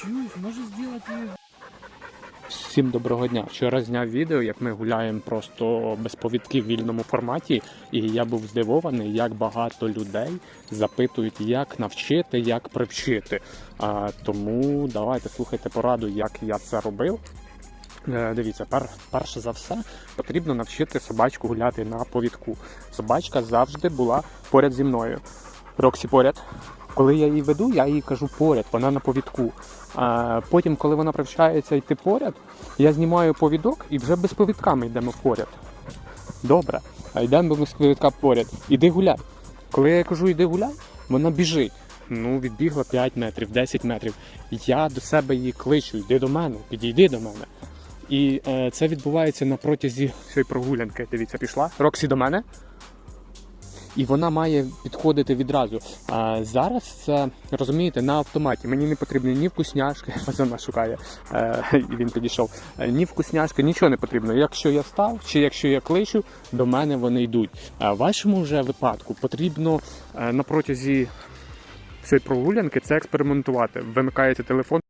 Чуєш, може зробити її Всім доброго дня. Вчора зняв відео, як ми гуляємо просто без повідки в вільному форматі, і я був здивований, як багато людей запитують, як навчити, як привчити. А, тому давайте слухайте пораду, як я це робив. Е, Дивіться, пер, перше за все потрібно навчити собачку гуляти на повідку. Собачка завжди була поряд зі мною. Роксі поряд. Коли я її веду, я їй кажу поряд, вона на повідку. А потім, коли вона привчається йти поряд, я знімаю повідок і вже без повідка ми йдемо поряд. Добре, а йдемо без повідка поряд. Іди гуляй. Коли я кажу, іди гуляй, вона біжить. Ну, відбігла 5 метрів, 10 метрів. Я до себе її кличу, йди до мене, підійди до мене. І е, це відбувається на протязі цієї прогулянки. Дивіться, пішла. Роксі до мене. І вона має підходити відразу. А зараз це розумієте на автоматі. Мені не потрібні ні вкусняшки, вона шукає, е, і він підійшов. Е, Ні вкусняшки, нічого не потрібно. Якщо я став, чи якщо я кличу, до мене вони йдуть. А в вашому вже випадку потрібно е, на протязі цієї прогулянки це експериментувати. Вимикаєте телефон.